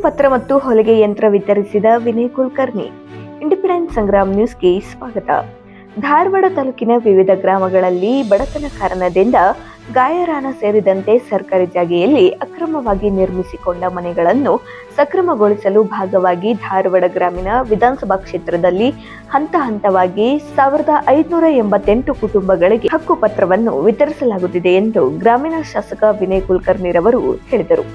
ಹಕ್ಕುಪತ್ರ ಮತ್ತು ಹೊಲಿಗೆ ಯಂತ್ರ ವಿತರಿಸಿದ ವಿನಯ್ ಕುಲಕರ್ಣಿ. ಇಂಡಿಪೆಂಡೆಂಟ್ ಸಂಗ್ರಾಮ್ ನ್ಯೂಸ್ಗೆ ಸ್ವಾಗತ. ಧಾರವಾಡ ತಾಲೂಕಿನ ವಿವಿಧ ಗ್ರಾಮಗಳಲ್ಲಿ ಬಡತನ ಕಾರಣದಿಂದ ಗಾಯರಾನ ಸೇರಿದಂತೆ ಸರ್ಕಾರಿ ಜಾಗೆಯಲ್ಲಿ ಅಕ್ರಮವಾಗಿ ನಿರ್ಮಿಸಿಕೊಂಡ ಮನೆಗಳನ್ನು ಸಕ್ರಮಗೊಳಿಸಲು ಭಾಗವಾಗಿ ಧಾರವಾಡ ಗ್ರಾಮೀಣ ವಿಧಾನಸಭಾ ಕ್ಷೇತ್ರದಲ್ಲಿ ಹಂತ ಹಂತವಾಗಿ ಸಾವಿರದ ಐದುನೂರ ಎಂಬತ್ತೆಂಟು ಕುಟುಂಬಗಳಿಗೆ ಹಕ್ಕುಪತ್ರವನ್ನು ವಿತರಿಸಲಾಗುತ್ತಿದೆ ಎಂದು ಗ್ರಾಮೀಣ ಶಾಸಕ ವಿನಯ್ ಕುಲಕರ್ಣಿರವರು ಹೇಳಿದರು.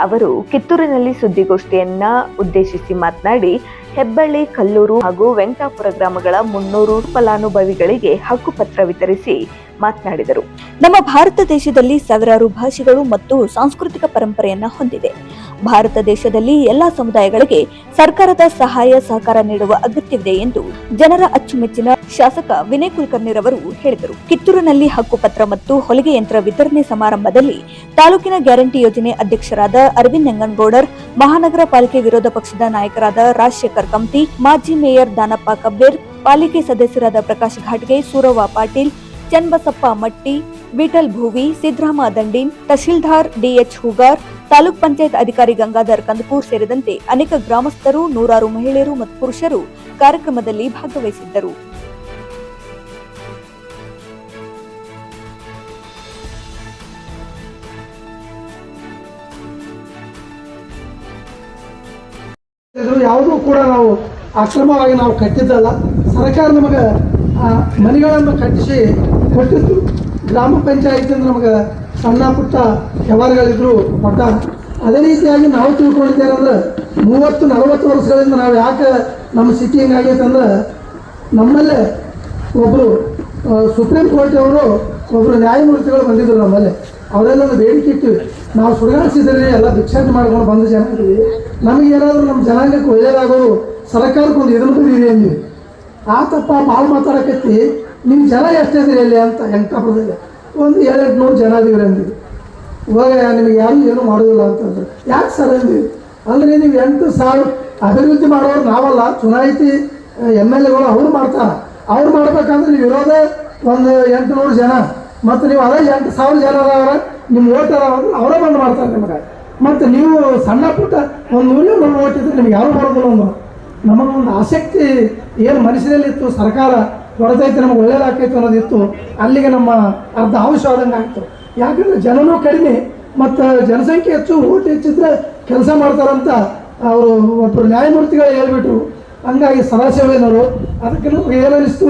ಅವರು ಕಿತ್ತೂರಿನಲ್ಲಿ ಸುದ್ದಿಗೋಷ್ಠಿಯನ್ನ ಉದ್ದೇಶಿಸಿ ಮಾತನಾಡಿ ಹೆಬ್ಬಳ್ಳಿ ಕಲ್ಲೂರು ಹಾಗೂ ವೆಂಕಟಾಪುರ ಗ್ರಾಮಗಳ ಮುನ್ನೂರು ಫಲಾನುಭವಿಗಳಿಗೆ ಹಕ್ಕುಪತ್ರ ವಿತರಿಸಿ ಮಾತನಾಡಿದರು. ನಮ್ಮ ಭಾರತ ದೇಶದಲ್ಲಿ ಸಾವಿರಾರು ಭಾಷೆಗಳು ಮತ್ತು ಸಾಂಸ್ಕೃತಿಕ ಪರಂಪರೆಯನ್ನ ಹೊಂದಿದೆ. ಭಾರತ ದೇಶದಲ್ಲಿ ಎಲ್ಲಾ ಸಮುದಾಯಗಳಿಗೆ ಸರ್ಕಾರದ ಸಹಾಯ, ಸಹಕಾರ ನೀಡುವ ಅಗತ್ಯವಿದೆ ಎಂದು ಜನರ ಅಚ್ಚುಮೆಚ್ಚಿನ ಶಾಸಕ ವಿನಯ್ ಕುಲಕರ್ಣಿರವರು ಹೇಳಿದರು. ಕಿತ್ತೂರಿನಲ್ಲಿ ಹಕ್ಕುಪತ್ರ ಮತ್ತು ಹೊಲಿಗೆ ಯಂತ್ರ ವಿತರಣೆ ಸಮಾರಂಭದಲ್ಲಿ ತಾಲೂಕಿನ ಗ್ಯಾರಂಟಿ ಯೋಜನೆ ಅಧ್ಯಕ್ಷರಾದ ಅರವಿಂದ್ ನಂಗನಗೌಡರ್, ಮಹಾನಗರ ಪಾಲಿಕೆ ವಿರೋಧ ಪಕ್ಷದ ನಾಯಕರಾದ ರಾಜಶೇಖರ್ ಕಮ್ತಿ, ಮಾಜಿ ಮೇಯರ್ ದಾನಪ್ಪ ಕಬ್ಬೇರ್, ಪಾಲಿಕೆ ಸದಸ್ಯರಾದ ಪ್ರಕಾಶ್ ಘಾಟ್ಗೆ ಸೂರವ್ವ ಪಾಟೀಲ್ ಚನ್ನಬಸಪ್ಪ ಮಟ್ಟಿ, ವಿಠಲ್ ಭೂವಿ, ಸಿದ್ದರಾಮ ದಂಡೀನ್, ತಹಶೀಲ್ದಾರ್ ಡಿಎಚ್ ಹುಗಾರ್, ತಾಲೂಕ್ ಪಂಚಾಯತ್ ಅಧಿಕಾರಿ ಗಂಗಾಧರ್ ಕಂದಕೂರ್ ಸೇರಿದಂತೆ ಅನೇಕ ಗ್ರಾಮಸ್ಥರು, ನೂರಾರು ಮಹಿಳೆಯರು ಮತ್ತು ಪುರುಷರು ಕಾರ್ಯಕ್ರಮದಲ್ಲಿ ಭಾಗವಹಿಸಿದ್ದರು. ಯಾವುದೂ ಕೂಡ ನಾವು ಅಕ್ರಮವಾಗಿ ನಾವು ಕಟ್ಟಿದ್ದಲ್ಲ. ಸರ್ಕಾರ ನಮಗೆ, ಆ, ಮನೆಗಳನ್ನು ಕಟ್ಟಿಸಿ ಕೊಟ್ಟಿತ್ತು. ಗ್ರಾಮ ಪಂಚಾಯತಿಂದ ನಮಗೆ ಸಣ್ಣ ಪುಟ್ಟ ವ್ಯವಹಾರಗಳಿದ್ರು ಕೊಟ್ಟ. ಅದೇ ರೀತಿಯಾಗಿ ನಾವು ತಿಳ್ಕೊಂಡಿದ್ದೇವೆ ಅಂದ್ರೆ ಮೂವತ್ತು, ನಲವತ್ತು ವರ್ಷಗಳಿಂದ ನಾವು ಯಾಕೆ ನಮ್ಮ ಸಿಟಿ ಹಿಂಗಾಗೈತೆ ಅಂದ್ರೆ ನಮ್ಮಲ್ಲೇ ಒಬ್ಬರು ಸುಪ್ರೀಂ ಕೋರ್ಟ್ ಅವರು ಒಬ್ಬರು ನ್ಯಾಯಮೂರ್ತಿಗಳು ಬಂದಿದ್ರು ನಮ್ಮಲ್ಲಿ. ಅವರೆಲ್ಲ ಬೇಡಿಕೆ ಇಟ್ಟಿವಿ. ನಾವು ಸುಡಗಾಡಿಸಿದ್ರೆ ಎಲ್ಲ ಭಿಕ್ಷಾಟನೆ ಮಾಡ್ಕೊಂಡು ಬಂದ ಜನ. ನಮಗೆ ನಮಗೇನಾದರೂ ನಮ್ಮ ಜನಾಂಗಕ್ಕೆ ಒಳ್ಳೆಯದಾಗೋದು ಸರ್ಕಾರಕ್ಕೆ ಒಂದು ಇದನ್ನು ಬರೀರಿ ಅಂದ್ವಿ. ಆತಪ್ಪ ಭಾಳ ಮಾತಾಡಕತ್ತಿ ನಿಮ್ಮ ಜನ ಎಷ್ಟಿದ್ರಿ ಅಲ್ಲಿ ಅಂತ ವೆಂಕಟಾಪುರದಲ್ಲಿ ಒಂದು ಏಳೆಂಟು ನೂರು ಜನ ಇದೀವಿ ಅಂದ್ವಿ. ಇವಾಗ ನಿಮಗೆ ಯಾರು ಏನು ಮಾಡೋದಿಲ್ಲ ಅಂತಂದ್ರೆ ಯಾಕೆ ಸರ್ ಅಂದ್ವಿ? ಅಂದ್ರೆ ನೀವು ಎಂಟು ಸಾವಿರ ಅಭಿವೃದ್ಧಿ ಮಾಡೋರು ನಾವಲ್ಲ, ಚುನಾಯಿತಿ ಎಂ ಎಲ್ ಎಗಳು ಅವ್ರು ಮಾಡ್ತಾರೆ. ಅವ್ರು ಮಾಡ್ಬೇಕಂದ್ರೆ ನೀವು ಇರೋದೇ ಒಂದು ಎಂಟು ನೂರು ಜನ. ಮತ್ತು ನೀವು ಅದೇ ಎಂಟು ಸಾವಿರ ಜನ ಅದಾವ್ರ ನಿಮ್ಮ ಓಟ್ ಅದಾವ ಅಂದ್ರೆ ಅವರೇ ಬಂದು ಮಾಡ್ತಾರೆ ನಿಮಗೆ. ಮತ್ತು ನೀವು ಸಣ್ಣ ಪುಟ್ಟ ಒಂದು ನೂರೇ ಓಟ್ ಇದ್ರೆ ನಿಮ್ಗೆ ಯಾರು ಬರೋದಿಲ್ಲ ಒಂದು. ನಮಗೊಂದು ಆಸಕ್ತಿ ಏನು ಮನಸ್ಸಿನಲ್ಲಿತ್ತು, ಸರ್ಕಾರ ಹೊರತೈತೆ ನಮ್ಗೆ ಒಳ್ಳೇದಾಕೈತೆ ಅನ್ನೋದಿತ್ತು, ಅಲ್ಲಿಗೆ ನಮ್ಮ ಅರ್ಧ ಆದಂಗೆ ಆಗ್ತು. ಯಾಕಂದ್ರೆ ಜನನೂ ಕಡಿಮೆ, ಮತ್ತು ಜನಸಂಖ್ಯೆ ಹೆಚ್ಚು ಓಟ್ ಹೆಚ್ಚಿದ್ರೆ ಕೆಲಸ ಮಾಡ್ತಾರಂತ ಅವರು ಒಬ್ಬರು ನ್ಯಾಯಮೂರ್ತಿಗಳು ಹೇಳ್ಬಿಟ್ರು. ಹಂಗಾಗಿ ಸದಾಶಿವನವರು ಅದಕ್ಕೆ ನಮ್ಗೆ ಏನನಿಸ್ತು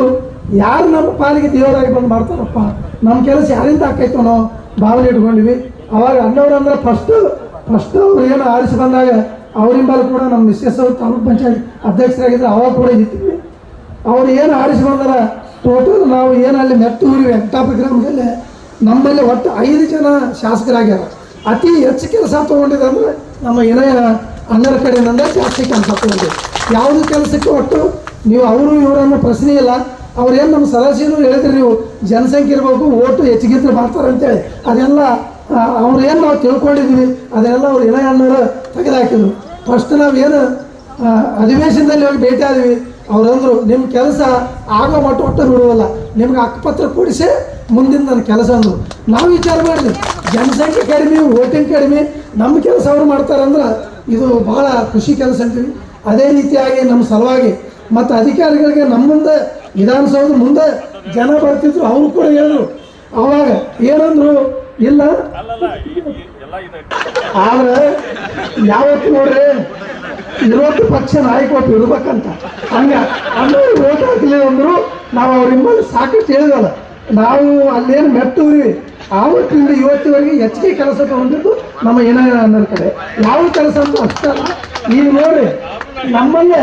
ಯಾರು ನಮ್ಮ ಪಾಲಿಗೆ ದೇವರಾಗಿ ಬಂದು ಮಾಡ್ತಾರಪ್ಪ? ನಮ್ಮ ಕೆಲಸ ಯಾರಿಂದ ಆಕೈತು ಅನ್ನೋ ಭಾವನೆ ಇಟ್ಕೊಂಡ್ವಿ. ಅವಾಗ ಅಣ್ಣವ್ರು ಅಂದ್ರೆ ಫಸ್ಟು ಫಸ್ಟು ಅವ್ರು ಏನು ಆರಿಸಿ ಬಂದಾಗ ಅವರಿಂಬಲ್ ಕೂಡ ನಮ್ಮ ಮಿಸ್ಸೆಸ್ ಅವರು ತಾಲೂಕ್ ಪಂಚಾಯತ್ ಅಧ್ಯಕ್ಷರಾಗಿದ್ದರೆ ಅವಾಗ ಕೂಡ ಇದ್ದಿದ್ವಿ. ಅವ್ರು ಏನು ಆಡಿಸಿ ಬಂದಾರ ಟೋಟಲ್ ನಾವು ಏನು ಅಲ್ಲಿ ಮೆಟ್ಟೂರಿ ವೆಂಕಟಾಪ ಗ್ರಾಮದಲ್ಲಿ, ನಮ್ಮಲ್ಲಿ ಒಟ್ಟು ಐದು ಜನ ಶಾಸಕರಾಗ್ಯಾರ. ಅತಿ ಹೆಚ್ಚು ಕೆಲಸ ತೊಗೊಂಡಿದೆ ಅಂದರೆ ನಮ್ಮ ಏನೇ ಅಣ್ಣರ ಕಡೆಯಿಂದ ಜಾಸ್ತಿ ಕೆಲಸ ಯಾವುದು ಕೆಲಸಕ್ಕೆ ಒಟ್ಟು ನೀವು ಅವರು ಇವರನ್ನು ಪ್ರಶ್ನೆ ಇಲ್ಲ. ಅವ್ರೇನು ನಮ್ಮ ಸದಸ್ಯರು ಹೇಳಿದ್ರು ನೀವು ಜನಸಂಖ್ಯೆ ಇರಬೇಕು, ಓಟು ಹೆಚ್ಚಿಗಿದ್ರೆ ಮಾಡ್ತಾರೆ ಅಂತೇಳಿ ಅದೆಲ್ಲ ಅವ್ರು ಏನು ನಾವು ತಿಳ್ಕೊಂಡಿದ್ದೀವಿ ಅದನ್ನೆಲ್ಲ ಅವ್ರು ಅನ್ನೋರು ಅಣ್ಣರು ತೆಗೆದುಹಾಕಿದ್ರು ಫಸ್ಟ್ ಏನು ಅಧಿವೇಶನದಲ್ಲಿ ಹೋಗಿ ಭೇಟಿ ಆದ್ವಿ. ಅವರಂದ್ರು ನಿಮ್ಮ ಕೆಲಸ ಆಗೋ ಮಟ್ಟ ಒಟ್ಟು ಬಿಡುವಲ್ಲ, ನಿಮ್ಗೆ ಅಕ್ಕಪತ್ರ ಕೊಡಿಸಿ ಮುಂದಿನ ನನ್ನ ಕೆಲಸ ಅಂದರು. ನಾವು ವಿಚಾರ ಮಾಡಿದ್ವಿ. ಜನಸಂಖ್ಯೆ ಕಡಿಮೆ ವೋಟಿಂಗ್ ಕಡಿಮೆ ನಮ್ಮ ಕೆಲಸ ಅವ್ರು ಮಾಡ್ತಾರಂದ್ರೆ ಇದು ಭಾಳ ಖುಷಿ ಕೆಲಸ ಅಂತೀವಿ. ಅದೇ ರೀತಿಯಾಗಿ ನಮ್ಮ ಸಲುವಾಗಿ, ಮತ್ತು ಅಧಿಕಾರಿಗಳಿಗೆ ನಮ್ಮ ಮುಂದೆ ವಿಧಾನಸೌಧ ಮುಂದೆ ಜನ ಬರ್ತಿದ್ರು, ಅವರು ಕೂಡ ಹೇಳಿದ್ರು. ಅವಾಗ ಏನಂದ್ರು ಇಲ್ಲ. ಆದ್ರೆ ಯಾವತ್ತು ನೋಡ್ರಿ ಇರೋದು ಪಕ್ಷ ನಾಯಕ ಒಬ್ಬ ಇರ್ಬೇಕಂತ. ಹಂಗ ಅಂದ್ರೆ ಓಟ್ ಹಾಕಲಿ ಅಂದ್ರು ನಾವು ಅವ್ರ ಹಿಂಬಲ್ಲಿ ಸಾಕಷ್ಟು ಹೇಳಿದಲ್ಲ ನಾವು ಅಲ್ಲೇನು ಮೆಟ್ಟೂರಿ ಆವತ್ತಿಂದ ಇವತ್ತಿವರೆಗೆ ಹೆಚ್ಚಿಗೆ ಕೆಲಸ ತಗೊಂಡಿದ್ದು ನಮ್ಮ ಏನ ಅನ್ನೋ ಕಡೆ. ಯಾವ ಕೆಲಸ ಅಂತ ಅಷ್ಟಲ್ಲ ನೀವು ನೋಡ್ರಿ ನಮ್ಮಲ್ಲೇ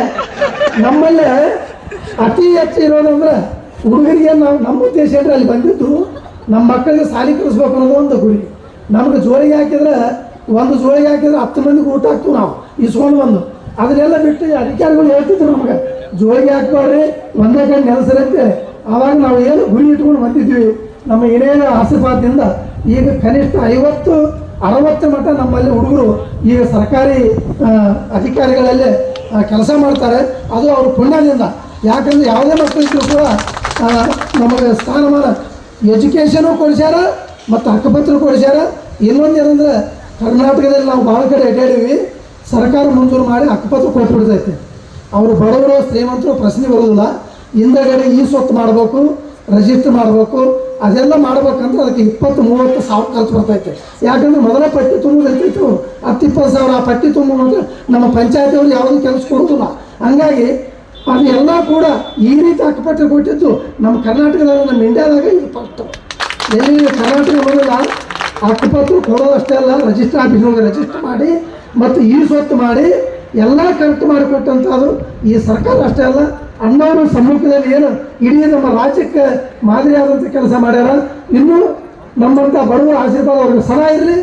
ನಮ್ಮಲ್ಲೇ ಅತಿ ಹೆಚ್ಚು ಇರೋದಂದ್ರೆ ಹುಡುಗರಿಗೆ ನಾವು ನಮ್ಮ ಉದ್ದೇಶ ಅಂದ್ರೆ ಅಲ್ಲಿ ಬಂದಿದ್ದು ನಮ್ಮ ಮಕ್ಕಳಿಗೆ ಸಾಲಿ ಕಲಿಸ್ಬೇಕು ಅನ್ನೋದು ಒಂದು ಗುರಿ. ನಮ್ಗೆ ಜೋಳಿಗೆ ಹಾಕಿದ್ರೆ, ಒಂದು ಜೋಳಿಗೆ ಹಾಕಿದ್ರೆ ಹತ್ತು ಮಂದಿಗೆ ಊಟ ಹಾಕ್ತೀವಿ ನಾವು ಇಸ್ಕೊಂಡು ಬಂದು. ಅದನ್ನೆಲ್ಲ ಬಿಟ್ಟು ಅಧಿಕಾರಿಗಳು ಹೇಳ್ತಿದ್ರು ನಮ್ಗೆ ಜೋಳಿಗೆ ಹಾಕ್ಬೇಡ್ರಿ ಒಂದೇ ಕಡೆ ನೆಲೆಸರಂತೆ ಆವಾಗ ನಾವು ಏನು ಗುರಿ ಇಟ್ಕೊಂಡು ಬಂದಿದ್ವಿ, ನಮ್ಮ ಏನೇನು ಆಶೀರ್ವಾದದಿಂದ ಈಗ ಕನಿಷ್ಠ ಐವತ್ತು, ಅರವತ್ತು ಮಟ್ಟ ನಮ್ಮಲ್ಲಿ ಹುಡುಗರು ಈಗ ಸರ್ಕಾರಿ ಅಧಿಕಾರಿಗಳಲ್ಲೇ ಕೆಲಸ ಮಾಡ್ತಾರೆ. ಅದು ಅವ್ರ ಪುಣ್ಯದಿಂದ. ಯಾಕಂದ್ರೆ ಯಾವುದೇ ಮಕ್ಕಳಿದ್ರು ಕೂಡ ನಮಗೆ ಸ್ಥಾನಮಾನ ಎಜುಕೇಷನು ಕೊಡಿಸ್ಯಾರ ಮತ್ತು ಹಕ್ಕಪತ್ರ ಕೊಡಿಸ್ಯಾರ. ಇನ್ನೊಂದು ಏನಂದ್ರೆ, ಕರ್ನಾಟಕದಲ್ಲಿ ನಾವು ಭಾಳ ಕಡೆ ಅಡ್ಡಾಡೀವಿ ಸರ್ಕಾರ ಮಂಜೂರು ಮಾಡಿ ಹಕ್ಕಪತ್ರ ಕೊಟ್ಬಿಡ್ತೈತೆ. ಅವರು ಬಡವರು, ಶ್ರೀಮಂತರು ಪ್ರಶ್ನೆ ಬರೋದಿಲ್ಲ. ಹಿಂದಗಡೆ ಈ ಸ್ವತ್ತು ಮಾಡಬೇಕು ರಿಜಿಸ್ಟರ್ ಮಾಡಬೇಕು. ಅದೆಲ್ಲ ಮಾಡ್ಬೇಕಂದ್ರೆ ಅದಕ್ಕೆ ಇಪ್ಪತ್ತು, ಮೂವತ್ತು ಸಾವಿರ ಖರ್ಚು ಬರ್ತೈತೆ. ಯಾಕಂದ್ರೆ ಮೊದಲ ಪಟ್ಟಿ ತುಂಬೋದಿರ್ತೈತೆ ಅವ್ರು ಹತ್ತು ಇಪ್ಪತ್ತು ಸಾವಿರ, ಆ ಪಟ್ಟಿ ತುಂಬ ನಮ್ಮ ಪಂಚಾಯತಿಯವರು ಯಾವುದೂ ಕೆಲಸ ಕೊಡೋದಿಲ್ಲ. ಹಂಗಾಗಿ ಅದೆಲ್ಲ ಕೂಡ ಈ ರೀತಿ ಹಕ್ಕುಪತ್ರ ಕೊಟ್ಟಿದ್ದು ನಮ್ಮ ಕರ್ನಾಟಕದಾಗ ನಮ್ಮ ಇಂಡಿಯಾದಾಗ ಇದು ಫಸ್ಟ್. ಎಲ್ಲಿ ಕರ್ನಾಟಕ ಬರೋಲ್ಲ ಅಕ್ಕಪತ್ರ ಕೊಡೋದಷ್ಟೇ ಅಲ್ಲ ರಿಜಿಸ್ಟರ್ ಆಫೀಸ್ನೊಳಗೆ ರಿಜಿಸ್ಟರ್ ಮಾಡಿ ಮತ್ತು ಈ ಸ್ವತ್ತು ಮಾಡಿ ಎಲ್ಲ ಕರೆಕ್ಟ್ ಮಾಡಿಕೊಟ್ಟಂಥದ್ದು ಈ ಸರ್ಕಾರ ಅಷ್ಟೇ ಅಲ್ಲ, ಅಣ್ಣವರು ಸಮ್ಮುಖದಲ್ಲಿ ಏನು ಇಡೀ ನಮ್ಮ ರಾಜ್ಯಕ್ಕೆ ಮಾದರಿಯಾದಂಥ ಕೆಲಸ ಮಾಡ್ಯಾರ. ಇನ್ನೂ ನಮ್ಮಂಥ ಬಡವರ ಆಶೀರ್ವಾದ ಅವ್ರಿಗೆ ಸದಾ ಇರಲಿ.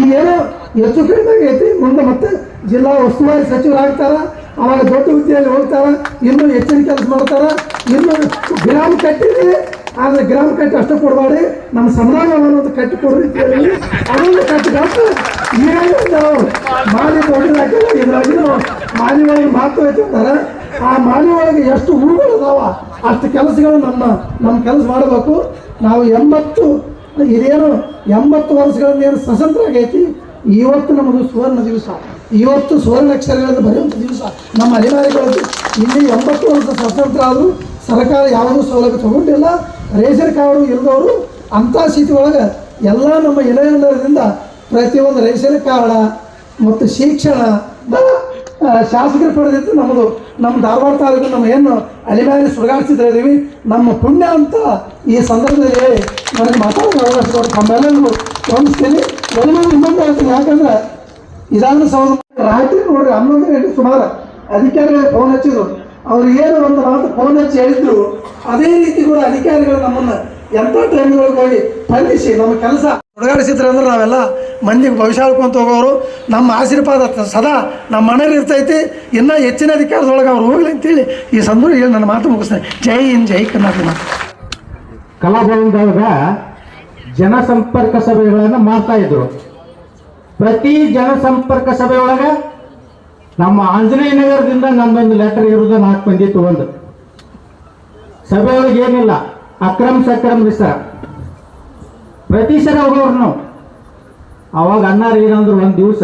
ಈಗೇನೋ ಹೆಚ್ಚು ಕಡಿಮೆ ಐತಿ ಮುಂದೆ ಮತ್ತೆ ಜಿಲ್ಲಾ ಉಸ್ತುವಾರಿ ಸಚಿವರಾಗ್ತಾರ. ಅವಾಗ ದೊಡ್ಡ ಹುದ್ದೆಯಲ್ಲಿ ಹೋಗ್ತಾರ, ಇನ್ನೂ ಹೆಚ್ಚಿನ ಕೆಲಸ ಮಾಡ್ತಾರೆ, ಇನ್ನೂ ಗ್ರಾಮ ಕಟ್ಟಿದೆ ಆದರೆ ಗ್ರಾಮ ಕಟ್ಟಿ ಅಷ್ಟು ಕೊಡಬೇಡಿ, ನಮ್ಮ ಸಮುದಾಯವನ್ನು ಕಟ್ಟಿ ಕೊಡ್ರಿ ಕಟ್ಟಿಗಾಕ ಈಗಾಗಲೇ ನಾವು ಮಾಲಿ ದೊಡ್ಡದಾಕಿಲ್ಲ ಮಾಲಿ ಒಳಗೆ ಮಾತು ಅಂತಾರೆ. ಆ ಮಾಲಿ ಒಳಗೆ ಎಷ್ಟು ಹೂಗಳು ಅದಾವ, ಅಷ್ಟು ಕೆಲಸಗಳು ನಮ್ಮ ನಮ್ಮ ಕೆಲಸ ಮಾಡಬೇಕು. ನಾವು ಎಂಬತ್ತು, ಇದೇನು ಎಂಬತ್ತು ವರ್ಷಗಳಿಂದ ಏನು ಸ್ವತಂತ್ರ ಆಗೈತಿ, ಇವತ್ತು ನಮ್ಮದು ಸುವರ್ಣ ದಿವಸ. ಇವತ್ತು ಸುವರ್ಣ ಅಕ್ಷರಗಳಿಂದ ಬರೆಯುವಂಥ ದಿವಸ. ನಮ್ಮ ಅಧಿಕಾರಿಗಳಲ್ಲಿ ಇಲ್ಲಿ ಎಂಬತ್ತು ವರ್ಷ ಸ್ವತಂತ್ರ ಆದರೂ ಸರ್ಕಾರ ಯಾವುದೂ ಸೌಲಭ್ಯ ತಗೊಂಡಿಲ್ಲ. ರೇಷನ್ ಕಾರ್ಡು ಇಲ್ಲದವರು ಅಂಥ ಸ್ಥಿತಿ ಒಳಗೆ ಎಲ್ಲ ನಮ್ಮ ಇಳೆಯರಿಂದ ಪ್ರತಿಯೊಂದು ರೇಷನ್ ಕಾರ್ಡ ಮತ್ತು ಶಿಕ್ಷಣ ಶಾಸಕರು ಪಡೆದಿದ್ದು ನಮ್ಮದು. ನಮ್ಮ ಧಾರವಾಡ ತಾಲೂಕು ನಮ್ಮ ಏನು ಅಲಿಮಾರಿ ಸುಡಗಾಡಿಸ್ತಾ ಇದ್ದೀವಿ ನಮ್ಮ ಪುಣ್ಯ ಅಂತ ಈ ಸಂದರ್ಭದಲ್ಲಿ ನನಗೆ ಮಾತಾಡೋದು ತಮ್ಮೆಲ್ಲರಿಗೂ ವಂದಿಸ್ತೀನಿ ಎಲ್ಲರೂ ಇನ್ನೊಂದು ಹೇಳ್ತೀನಿ ಯಾಕಂದ್ರೆ ಸಾವಿರದ ರಾತ್ರಿ ನೋಡ್ರಿ ಹನ್ನೊಂದು ಗಂಟೆ ಸುಮಾರು. ಅಧಿಕಾರಿಗಳು ಫೋನ್ ಹಚ್ಚಿದ್ರು. ಅವ್ರು ಏನು ಒಂದು ಮಾತು ಫೋನ್ ಹಚ್ಚಿ ಹೇಳಿದ್ರು. ಅದೇ ರೀತಿ ಕೂಡ ಅಧಿಕಾರಿಗಳು ನಮ್ಮನ್ನ ಎಂಥ ಒಳಗೆ ಹೋಗಿ ಬಂಧಿಸಿ ನಮ್ಮ ಕೆಲಸ ಹೊಡಗಾಡಿಸಿದ್ರೆ ಅಂದ್ರೆ ನಾವೆಲ್ಲ ಮಂದಿಗೆ ಭವಿಷ್ಯ ಹೇಳ್ಕೊಂತ ಹೋಗೋರು. ನಮ್ಮ ಆಶೀರ್ವಾದ ಸದಾ ನಮ್ಮ ಮನೇಲಿ ಇರ್ತೈತಿ. ಇನ್ನೂ ಹೆಚ್ಚಿನ ಅಧಿಕಾರದೊಳಗೆ ಅವ್ರು ಹೋಗ್ಲಿ ಅಂತೇಳಿ ಈ ಸಂದರ್ಭ ನನ್ನ ಮಾತು ಮುಗಿಸ್ತೇನೆ. ಜೈ ಇನ್ ಜೈ ಕರ್ನಾಟಕ. ಕಲಾಭವನದಾಗ ಜನಸಂಪರ್ಕ ಸಭೆಗಳನ್ನು ಮಾಡ್ತಾ ಇದ್ರು. ಪ್ರತಿ ಜನಸಂಪರ್ಕ ಸಭೆಯೊಳಗ ನಮ್ಮ ಆಂಜನೇಯ ನಗರದಿಂದ ನಂದೊಂದು ಲೆಟರ್ ಇರುವುದು ನಾಲ್ಕು ಬಂದಿತ್ತು ಒಂದು ಸಭೆಯೊಳಗೆ ಏನಿಲ್ಲ, ಅಕ್ರಮ ಸಕ್ರಮ ವಿಸ್ತಾರ. ಪ್ರತಿ ಸರ ಹೋಗೋರು ಅವಾಗ ಅನ್ನಾರ ಏನಂದ್ರು ಒಂದು ದಿವಸ,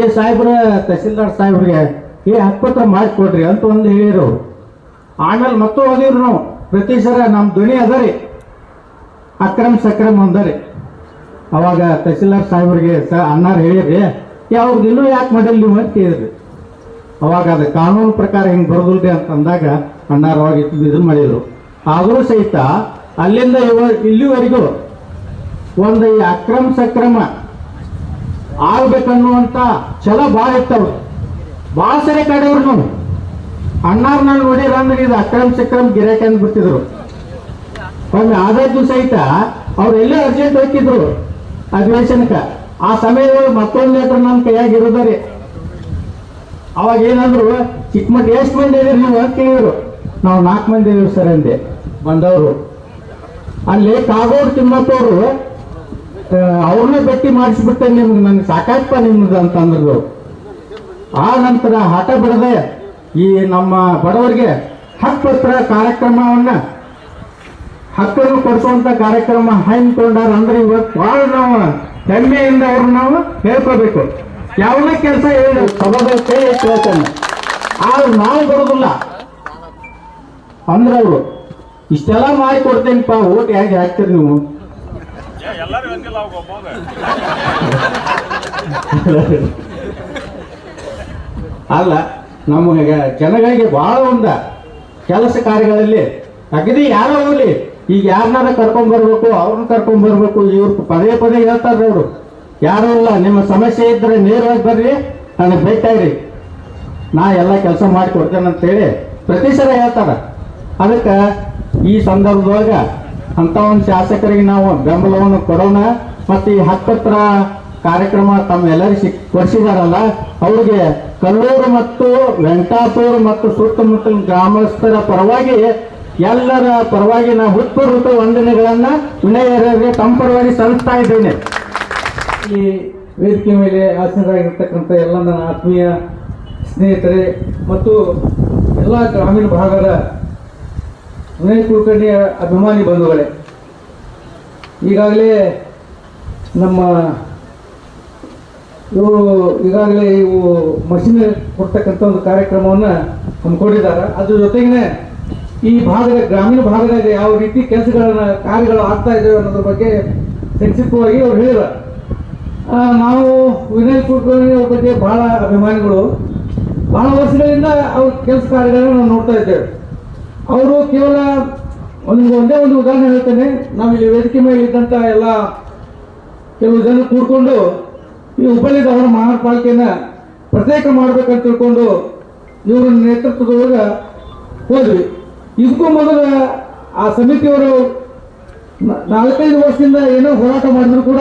ಏ ಸಾಹೇಬ್ರ, ತಹಸೀಲ್ದಾರ್ ಸಾಹೇಬ್ರಿಗೆ ಏ ಹಕ್ಕುಪತ್ರ ಮಾಡಿಕೊಡ್ರಿ ಅಂತ ಒಂದು ಹೇಳಿರು ಆಮೇಲೆ ಮತ್ತೂ ಹೋಗಿವ್ರು ನಾವು. ಪ್ರತಿ ಸರ ನಮ್ಮ ಧ್ವನಿ ಅದರಿ ಅಕ್ರಮ ಸಕ್ರಮ ಅಂದರಿ ಅವಾಗ ತಹಸೀಲ್ದಾರ್ ಸಾಹೇಬ್ರಿಗೆ ಸ ಅಣ್ಣಾರು ಹೇಳಿರಿ, ಯಾವ್ದು ಇನ್ನೂ ಯಾಕೆ ಮಾಡಿಲ್ಲ ನೀವು? ಅಂತ ಕೇಳಿದ್ರಿ ಅವಾಗ ಅದು ಕಾನೂನು ಪ್ರಕಾರ ಹಿಂಗೆ ಬರೋದಿಲ್ರಿ ಅಂತ ಅಂದಾಗ ಅಣ್ಣಾರು ಅವಾಗ ಇದು ಮಾಡಿದರು. ಆದರೂ ಸಹಿತ ಅಲ್ಲಿಂದ ಇವ ಇಲ್ಲಿವರೆಗೂ ಒಂದು ಈ ಅಕ್ರಮ ಸಕ್ರಮ ಆಗ್ಬೇಕನ್ನುವಂಥ ಛಲ ಭಾಳ ಇತ್ತವ್ರು. ಭಾಳ ಸರಿ ಕಡೆಯವ್ರು ನಾವು. ಅಣ್ಣಾರ್ ನಾನು ನೋಡಿರ ಅಂದ್ರೆ ಇದು ಅಕ್ರಮ ಸಕ್ರಮ ಗಿರಾಕಿ ಅಂದ್ಬಿಡ್ತಿದ್ರು. ಒಮ್ಮೆ ಆದಾಗ್ಯೂ ಸಹಿತ ಅವ್ರು ಎಲ್ಲೇ ಅರ್ಜೆಂಟ್ ಹೋಗಿದ್ರು ಅಧಿವೇಶನಕ್ಕೆ. ಆ ಸಮಯದಲ್ಲಿ ಮತ್ತೊಂದು ಲೆಟರ್ ನಮ್ಮ ಕೈಯಾಗ ಇರೋದರಿ ಅವಾಗ ಏನಂದ್ರು ಚಿಕ್ಕಮಟ್ಟ ಎಷ್ಟು ಮಂದಿ ಇದೀರಿ ನೀವು ಕೇಳಿದ್ರು. ನಾವು ನಾಲ್ಕು ಮಂದಿ ಇದೀವಿ ಸರ್ ಅಂದೆ. ಬಂದವರು. ಅಲ್ಲಿ ಕಾಗೋಡು ತಿಮ್ಮತ್ತವರು ಅವ್ರನ್ನೇ ಭೇಟಿ ಮಾಡಿಸ್ಬಿಟ್ಟೆ ನಿಮ್ಗೆ, ನನಗೆ ಸಾಕಾಯ್ತಪ್ಪ ನಿಮ್ದು ಅಂತ ಅಂದ್ರು ಆ ನಂತರ ಹಠ ಬಿಡದೆ ಈ ನಮ್ಮ ಬಡವರಿಗೆ ಹಕ್ಕುಪತ್ರ ಕಾರ್ಯಕ್ರಮವನ್ನ ಹಕ್ಕನ್ನು ಕೊಡಿಸುವಂತ ಕಾರ್ಯಕ್ರಮ ಹಮ್ಮಿಕೊಂಡಾರ ಅಂದ್ರೆ ಇವತ್ತು ಬಹಳ ನಾವು ಹೆಮ್ಮೆಯಿಂದ ಅವ್ರು ನಾವು ಹೇಳ್ಕೋಬೇಕು. ಯಾವನ ಕೆಲಸ ಹೇಳಿ ತಗೋಬೇಕೇ ಕೇಳ್ತಾನೆ ಆದ್ರೆ ನಾವು ಬರೋದಿಲ್ಲ. ಅಂದ್ರೆ ಅವರು, ಇಷ್ಟೆಲ್ಲ ಮಾಡಿ ಕೊಡ್ತೇನಪ್ಪ, ಓಟ್ ಹೇಗೆ ಹಾಕ್ತೀರಿ ನೀವು? ಅಲ್ಲ ನಮಗೆ ಜನಗಳಿಗೆ ಬಹಳ ಒಂದ. ಕೆಲಸ ಕಾರ್ಯಗಳಲ್ಲಿ ಅಗದಿ ಯಾರೋ ಹೋಗ್ಲಿ ಈಗ ಯಾರನ್ನಾರ ಕರ್ಕೊಂಡ್ ಬರ್ಬೇಕು, ಅವ್ರನ್ನ ಕರ್ಕೊಂಡ್ ಬರ್ಬೇಕು, ಇವ್ರು ಪದೇ ಪದೇ ಹೇಳ್ತಾರ ಅವರು ಯಾರು ಇಲ್ಲ, ನಿಮ್ಮ ಸಮಸ್ಯೆ ಇದ್ರೆ ನೇರವಾಗಿ ಬರ್ರಿ, ನನಗೆ ಭೇಟಿಯಾಗ್ರಿ ನಾ ಎಲ್ಲ ಕೆಲಸ ಮಾಡಿ ಕೊಡ್ತೇನೆ ಅಂತೇಳಿ ಪ್ರತಿ ಸಲ ಹೇಳ್ತಾರ. ಅದಕ್ಕೆ ಈ ಸಂದರ್ಭದೊಳಗ ಅಂತ ಒಂದು ಶಾಸಕರಿಗೆ ನಾವು ಬೆಂಬಲವನ್ನು ಕೊಡೋಣ. ಮತ್ತು ಈ ಹತ್ತತ್ರ ಕಾರ್ಯಕ್ರಮ ತಮ್ಮೆಲ್ಲರಿಗೂ ಸಿಕ್ ಕೊಡಿಸಿದಾರಲ್ಲ, ಅವ್ರಿಗೆ ಕಲ್ಲೂರು ಮತ್ತು ವೆಂಕಟಾಪುರ ಮತ್ತು ಸುತ್ತಮುತ್ತಲಿನ ಗ್ರಾಮಸ್ಥರ ಪರವಾಗಿ ಎಲ್ಲರ ಪರವಾಗಿ ನಾವು ಹೃತ್ಪೂರ್ವಕ ವಂದನೆಗಳನ್ನ ವಿನಯರಿಗೆ ತಮ್ಮ ಪರವಾಗಿ ಸಲ್ಲಿಸ್ತಾ ಇದ್ದೇನೆ. ಈ ವೇದಿಕೆ ಮೇಲೆ ಆಸೀನರಾಗಿರ್ತಕ್ಕಂಥ ಎಲ್ಲ ನನ್ನ ಆತ್ಮೀಯ ಸ್ನೇಹಿತರೆ ಮತ್ತು ಎಲ್ಲ ಗ್ರಾಮೀಣ ಭಾಗದ ವಿನಯ್ ಕುಲಕರ್ಣಿಯ ಅಭಿಮಾನಿ ಬಂಧುಗಳೇ, ಈಗಾಗಲೇ ನಮ್ಮ ಇವರು ಈಗಾಗಲೇ ಇವು ಮಷಿನ್ ಕೊಡ್ತಕ್ಕಂಥ ಒಂದು ಕಾರ್ಯಕ್ರಮವನ್ನು ಹಮ್ಮಿಕೊಂಡಿದ್ದಾರೆ. ಅದ್ರ ಜೊತೆಗೆ ಈ ಭಾಗದ ಗ್ರಾಮೀಣ ಭಾಗದಾಗ ಯಾವ ರೀತಿ ಕೆಲಸಗಳನ್ನ ಕಾರ್ಯಗಳು ಆಗ್ತಾ ಇದ್ದಾವೆ ಅನ್ನೋದ್ರ ಬಗ್ಗೆ ಸಂಕ್ಷಿಪ್ತವಾಗಿ ಅವ್ರು ಹೇಳಿದ ನಾವು ವಿನಯ್ ಕುಲಕರ್ಣಿ ಅವ್ರ ಬಗ್ಗೆ ಬಹಳ ಅಭಿಮಾನಿಗಳು. ಬಹಳ ವರ್ಷಗಳಿಂದ ಅವ್ರ ಕೆಲಸ ಕಾರ್ಯಗಳನ್ನು ನಾವು ನೋಡ್ತಾ ಇದ್ದೇವೆ. ಅವರು ಕೇವಲ ಒಂದು ಒಂದೇ ಒಂದು ಉದಾಹರಣೆ ಹೇಳ್ತೇನೆ. ನಾವು ಇಲ್ಲಿ ವೇದಿಕೆ ಮೇಲೆ ಇದ್ದಂತ ಎಲ್ಲ ಕೆಲವು ಜನ ಕೂಡ್ಕೊಂಡು ಈ ಹುಬ್ಬಳ್ಳಿ ಅವರ ಮಹಾನ್ ಪಾಲಿಕೆಯನ್ನ ಪ್ರತ್ಯೇಕ ಮಾಡ್ಬೇಕಂತ ತಿಳ್ಕೊಂಡು ಇವರ ನೇತೃತ್ವದೊಳಗೆ ಹೋದ್ವಿ. ಇದಕ್ಕೂ ಮೊದಲು ಆ ಸಮಿತಿಯವರು ನಾಲ್ಕೈದು ವರ್ಷದಿಂದ ಏನೋ ಹೋರಾಟ ಮಾಡಿದ್ರು ಕೂಡ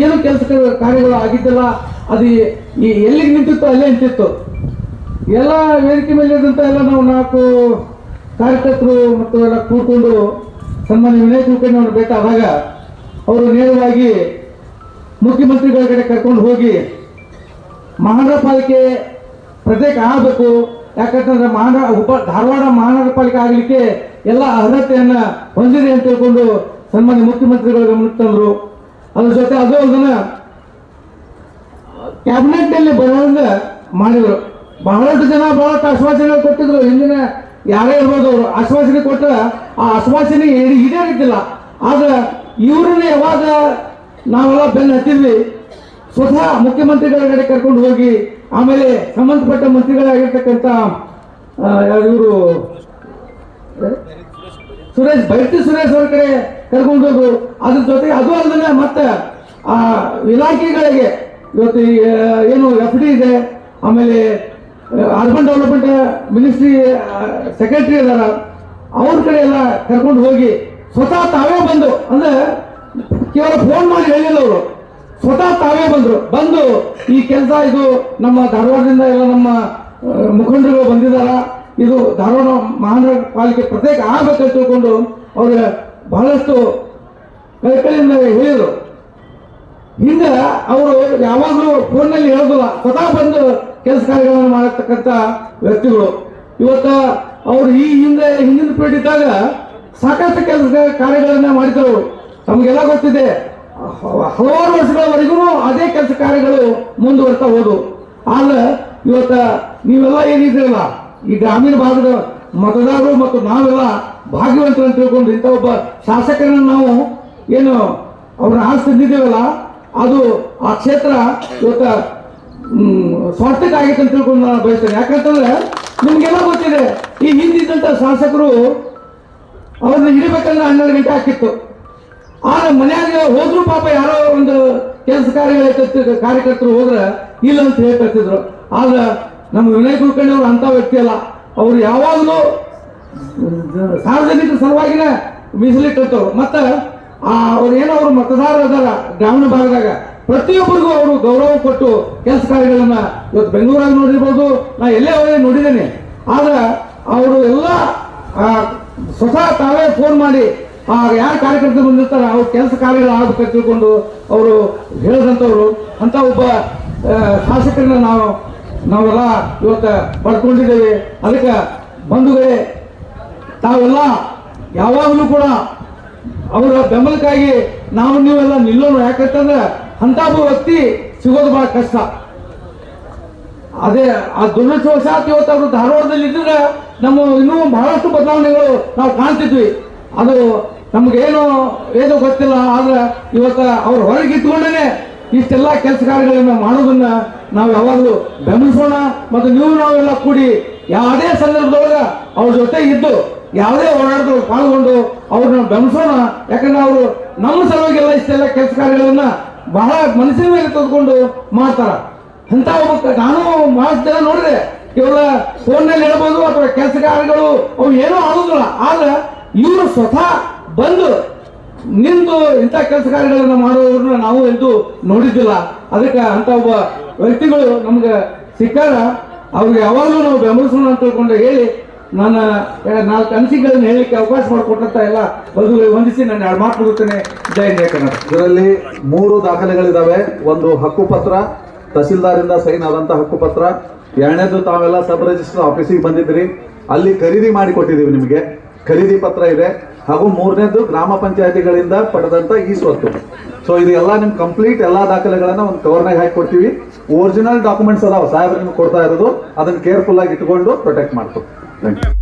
ಏನು ಕೆಲಸ ಕಾರ್ಯಗಳು ಆಗಿದ್ದಿಲ್ಲ, ಅದು ಈ ಎಲ್ಲಿಗೆ ನಿಂತಿತ್ತು ಅಲ್ಲೇ ನಿಂತಿತ್ತು. ಎಲ್ಲ ವೇದಿಕೆ ಮೇಲೆ ಇದ್ದಂಥ ಎಲ್ಲ ನಾವು ನಾಲ್ಕು ಕಾರ್ಯಕರ್ತರು ಮತ್ತು ಎಲ್ಲ ಕೂತ್ಕೊಂಡು ಸನ್ಮಾನ್ಯ ವಿನಯ್ ಕುಲಕರ್ಣಿ ಅವರು ಭೇಟಿ ಅವರು ನೇರವಾಗಿ ಮುಖ್ಯಮಂತ್ರಿಗಳ ಕಡೆ ಕರ್ಕೊಂಡು ಹೋಗಿ ಮಹಾನಗರ ಪಾಲಿಕೆ ಪ್ರತ್ಯೇಕ ಆಗಬೇಕು ಯಾಕಂತಂದ್ರೆ ಮಹಾನಗರ ಉಪ ಧಾರವಾಡ ಮಹಾನಗರ ಪಾಲಿಕೆ ಆಗಲಿಕ್ಕೆ ಎಲ್ಲ ಅರ್ಹತೆಯನ್ನ ಹೊಂದಿದೆ ಅಂತ ತಿಳ್ಕೊಂಡು ಸನ್ಮಾನ್ಯ ಮುಖ್ಯಮಂತ್ರಿಗಳ ಗಮನಕ್ಕೆ ತಂದ್ರು. ಅದ್ರ ಜೊತೆ ಅದು ಅದನ್ನ ಕ್ಯಾಬಿನೆಟ್ನಲ್ಲಿ ಬರೋದ್ರಿಂದ ಮಾಡಿದ್ರು. ಬಹಳಷ್ಟು ಜನ ಬಹಳಷ್ಟು ಆಶ್ವಾಸನೆ ಕೊಟ್ಟಿದ್ರು. ಹಿಂದಿನ ಯಾರೇ ಇರ್ಬೋದು ಅವರು ಆಶ್ವಾಸನೆ ಕೊಟ್ಟ ಆ ಆಶ್ವಾಸನೆ ಈಡೇರಿದ್ದಿಲ್ಲ ಆದ್ರೆ ಇವ್ರನ್ನ ಯಾವಾಗ ನಾವೆಲ್ಲ ಬೆನ್ನ ಹತ್ತಿದ್ವಿ ಸ್ವತಃ ಮುಖ್ಯಮಂತ್ರಿಗಳ ಕಡೆ ಕರ್ಕೊಂಡು ಹೋಗಿ, ಆಮೇಲೆ ಸಂಬಂಧಪಟ್ಟ ಮಂತ್ರಿಗಳಾಗಿರ್ತಕ್ಕಂಥ ಇವರು ಸುರೇಶ್ ಬೈತಿ ಸುರೇಶ್ ಅವ್ರ ಕಡೆ ಕರ್ಕೊಂಡು ಹೋಗು ಅದ್ರ ಜೊತೆಗೆ ಅದು ಅಲ್ಲದೆ ಮತ್ತೆ, ಆ, ಇಲಾಖೆಗಳಿಗೆ ಇವತ್ತು ಏನು ಎಫ್ ಡಿ ಇದೆ, ಆಮೇಲೆ ಅರ್ಬನ್ ಡೆವಲಪ್ಮೆಂಟ್ ಮಿನಿಸ್ಟ್ರಿ ಸೆಕ್ರೆಟರಿ ಇದಾರ. ಅವ್ರ ಕಡೆ ಎಲ್ಲ ಕರ್ಕೊಂಡು ಹೋಗಿ ಸ್ವತಃ ತಾವೇ ಬಂದು, ಅಂದ್ರೆ ಕೇವಲ ಫೋನ್ ಮಾಡಿ ಹೇಳಿಲ್ಲ ಅವರು. ಸ್ವತಃ ತಾವೇ ಬಂದರು. ಬಂದು ಈ ಕೆಲಸ ಇದು ನಮ್ಮ ಧಾರವಾಡದಿಂದ ಎಲ್ಲ ನಮ್ಮ ಮುಖಂಡರು ಮುಖಂಡರುಗಳು ಬಂದಿದ್ದಾರ ಇದು ಧಾರವಾಡ ಮಹಾನಗರ ಪಾಲಿಕೆ ಪ್ರತ್ಯೇಕ ಆಗಬೇಕಂತ ತಿಳ್ಕೊಂಡು ಅವ್ರಿಗೆ ಬಹಳಷ್ಟು ಕೈಕಳಿಯಿಂದ ಹೇಳಿದರು. ಹಿಂದೆ ಅವರು ಯಾವಾಗಲೂ ಫೋನ್ನಲ್ಲಿ ಹೇಳೋದಿಲ್ಲ. ಸ್ವತಃ ಬಂದು ಕೆಲಸ ಕಾರ್ಯಗಳನ್ನು ಮಾಡತಕ್ಕಂಥ ವ್ಯಕ್ತಿಗಳು. ಇವತ್ತ ಅವರು ಈ ಹಿಂದೆ ಹಿಂದಿನ ಪೀಠ ಸಾಕಷ್ಟು ಕೆಲಸ ಕಾರ್ಯಗಳನ್ನ ಮಾಡಿದ್ರು. ತಮಗೆಲ್ಲ ಗೊತ್ತಿದೆ. ಹಲವಾರು ವರ್ಷಗಳವರೆಗೂ ಅದೇ ಕೆಲಸ ಕಾರ್ಯಗಳು ಮುಂದುವರ್ತಾ ಹೋದು ಆದ್ರೆ ಇವತ್ತ ನೀವೆಲ್ಲ ಏನಿದ್ರಲ್ಲ ಈ ಗ್ರಾಮೀಣ ಭಾಗದ ಮತದಾರರು ಮತ್ತು ನಾವೆಲ್ಲ ಭಾಗ್ಯವಂತರು ಅಂತ ತಿಳ್ಕೊಂಡು ಇಂಥ ಒಬ್ಬ ಶಾಸಕರನ್ನು ನಾವು ಏನು ಅವ್ರನ್ನ ಆಸ್ತಿದ್ದೇವಲ್ಲ ಅದು ಆ ಕ್ಷೇತ್ರ ಇವತ್ತ ಸ್ವಾರ್ಥಕ್ಕಾಗಿತ್ತು ಅಂತ ತಿಳ್ಕೊಂಡು ನಾನು ಬಯಸ್ತೇನೆ. ಯಾಕಂತಂದ್ರೆ ನಿಮ್ಗೆಲ್ಲ ಗೊತ್ತಿದೆ, ಈ ಹಿಂದಿದ್ದಂಥ ಶಾಸಕರು ಅವ್ರನ್ನ ಹಿಡಿಬೇಕಂದ್ರೆ ಹನ್ನೆರಡು ಗಂಟೆ ಹಾಕಿತ್ತು ಆದ್ರೆ ಮನ್ಯಾಗ ಹೋದ್ರು ಪಾಪ ಯಾರೋ ಒಂದು ಕೆಲಸ ಕಾರ್ಯಗಳ ಕಾರ್ಯಕರ್ತರು ಹೋದ್ರೆ ಇಲ್ಲ ಅಂತ ಹೇಳ್ತಿದ್ರು ಆದ್ರೆ ನಮ್ಮ ವಿನಯ್ ಕುಲಕರ್ಣಿ ಅವರು ಅಂತ ವ್ಯಕ್ತಿ ಅಲ್ಲ. ಅವ್ರು ಯಾವಾಗಲೂ ಸಾರ್ವಜನಿಕರ ಸಲುವಾಗಿನ ಮೀಸಲಿಟ್ಟು ಮತ್ತ ಅವ್ರು ಏನೋ ಅವರು ಮತದಾರರು ಅದಾರ ಗ್ರಾಮೀಣ ಭಾಗದಾಗ. ಪ್ರತಿಯೊಬ್ಬರಿಗೂ ಅವರು ಗೌರವ ಕೊಟ್ಟು ಕೆಲಸ ಕಾರ್ಯಗಳನ್ನ ಇವತ್ತು ಬೆಂಗಳೂರಾಗ ನೋಡಿರ್ಬೋದು. ನಾ ಎಲ್ಲೇ ಅವರೇ ನೋಡಿದ್ದೇನೆ. ಆದ್ರೆ ಅವರು ಎಲ್ಲ ಸ್ವತಃ ತಾವೇ ಫೋನ್ ಮಾಡಿ ಆ ಯಾರು ಕಾರ್ಯಕರ್ತರು ಬಂದಿರ್ತಾರೆ ಅವ್ರ ಕೆಲಸ ಕಾರ್ಯಗಳು ಆಗ ತಿಳ್ಕೊಂಡು ಅವರು ಹೇಳಿದಂಥವ್ರು ಅಂತ ಒಬ್ಬ ಶಾಸಕರನ್ನ ನಾವು, ನಾವೆಲ್ಲ ಇವತ್ತು ಪಡ್ಕೊಂಡಿದ್ದೇವೆ ಅದಕ್ಕೆ ಬಂಧುಗಳೇ, ತಾವೆಲ್ಲ ಯಾವಾಗಲೂ ಕೂಡ ಅವರ ಬೆಂಬಲಕ್ಕಾಗಿ ನಾವು ನೀವೆಲ್ಲ ನಿಲ್ಲೋಣ ಯಾಕಂತಂದ್ರೆ ಅಂತ ಒಬ್ಬ ವ್ಯಕ್ತಿ ಸಿಗೋದು ಬಹಳ ಕಷ್ಟ. ಅದೇ, ಆ ದುರದೃಷ್ಟವಶಾತ್ ಇವತ್ತು ಅವರು ಧಾರವಾಡದಲ್ಲಿ ಇದ್ದರೆ ನಮ್ಮ ಇನ್ನೂ ಬಹಳಷ್ಟು ಬದಲಾವಣೆಗಳು ನಾವು ಕಾಣ್ತಿದ್ವಿ. ಅದು ನಮಗೇನು ಏನು ಗೊತ್ತಿಲ್ಲ, ಆದ್ರೆ ಇವತ್ತು ಅವ್ರು ಹೊರಗೆ ಇಟ್ಕೊಂಡೇ ಇಷ್ಟೆಲ್ಲ ಕೆಲಸ ಕಾರ್ಯಗಳನ್ನ ಮಾಡೋದನ್ನ ನಾವು ಯಾವಾಗಲೂ ಬೆಂಬಲಿಸೋಣ ಮತ್ತು ನೀವು ನಾವೆಲ್ಲ ಕೂಡಿ ಯಾವುದೇ ಸಂದರ್ಭದೊಳಗೆ ಅವ್ರ ಜೊತೆ ಇದ್ದು ಯಾವುದೇ ಹೋರಾಟದಲ್ಲಿ ಪಾಲ್ಗೊಂಡು ಅವ್ರನ್ನ ಬೆಂಬಲಿಸೋಣ ಯಾಕಂದ್ರೆ ಅವರು ನಮ್ಮ ಸಲುವಾಗಿಲ್ಲ, ಇಷ್ಟೆಲ್ಲ ಕೆಲಸ ಕಾರ್ಯಗಳನ್ನ ಬಹಳ ಮನಸ್ಸಿನ ಮೇಲೆ ತೆಗೆದುಕೊಂಡು ಮಾಡ್ತಾರ. ಅಂತ ಒಬ್ಬ ನಾನು ಬಹಳಷ್ಟು ಜನ ನೋಡಿದೆ ಕೇವಲ ಫೋನ್ನಲ್ಲಿ ಹೇಳ್ಬೋದು, ಅಥವಾ ಕೆಲಸ ಕಾರ್ಯಗಳು ಅವು ಏನೂ ಆಗೋದಿಲ್ಲ. ಆದ್ರೆ ಇವರು ಸ್ವತಃ ಬಂದು ನಿಂದು ಇಂಥ ಕೆಲಸ ಕಾರ್ಯಗಳನ್ನು ಮಾಡುವವರನ್ನ ನಾವು ಎಂದು ನೋಡಿದ್ದಿಲ್ಲ. ಅದಕ್ಕೆ ಅಂತ ಒಬ್ಬ ವ್ಯಕ್ತಿಗಳು ನಮ್ಗೆ ಸಿಕ್ಕಾಗ ಅವ್ರಿಗೆ ಯಾವಾಗಲೂ ನಾವು ಬೆಂಬಲಿಸೋಣ ಅಂತ ತಿಳ್ಕೊಂಡು ಹೇಳಿ ನನ್ನ ನಾಲ್ಕು ಅನಿಸಿಕೆಗಳನ್ನ ಹೇಳಲಿಕ್ಕೆ ಅವಕಾಶ ಮಾಡಿಕೊಟ್ಟಂತ ಎಲ್ಲ ಬಂಧುಗಳಿಗೆ ವಂದಿಸಿ ನಾನು ಎರಡು ಮಾತು ಕೊಡುತ್ತೇನೆ. ಜೈ ಜಯ ಕನ್ನಡ. ಇದರಲ್ಲಿ ಮೂರು ದಾಖಲೆಗಳಿದ್ದಾವೆ ಒಂದು ಹಕ್ಕುಪತ್ರ ತಹಸೀಲ್ದಾರಿಂದ ಸೈನ್ ಆದಂತ ಹಕ್ಕುಪತ್ರ. ಎರಡನೇದು ತಾವೆಲ್ಲ ಸಬ್ ರಿಜಿಸ್ಟರ್ ಆಫೀಸಿಗೆ ಬಂದಿದ್ರಿ ಅಲ್ಲಿ ಖರೀದಿ ಮಾಡಿ ಕೊಟ್ಟಿದ್ದೀವಿ ನಿಮಗೆ. ಖರೀದಿ ಪತ್ರ ಇದೆ. ಹಾಗೂ ಮೂರನೇದು ಗ್ರಾಮ ಪಂಚಾಯತಿಗಳಿಂದ ಪಡೆದಂತ ಈ ಸ್ವತ್ತು. ಸೊ ಇದು ಎಲ್ಲ ನಿಮ್ ಕಂಪ್ಲೀಟ್ ಎಲ್ಲಾ ದಾಖಲೆಗಳನ್ನ ಒಂದು ಕವರ್ನಾಗ ಹಾಕಿ ಕೊಡ್ತೀವಿ. ಒರಿಜಿನಲ್ ಡಾಕ್ಯುಮೆಂಟ್ಸ್ ಅದಾವ ಸಾಹೇಬ್ರಿಗೆ ನಿಮ್ಗೆ ಕೊಡ್ತಾ ಇರೋದು. ಅದನ್ನ ಕೇರ್ಫುಲ್ ಆಗಿ ಇಟ್ಕೊಂಡು ಪ್ರೊಟೆಕ್ಟ್ ಮಾಡ್ತು ಥ್ಯಾಂಕ್ ಯು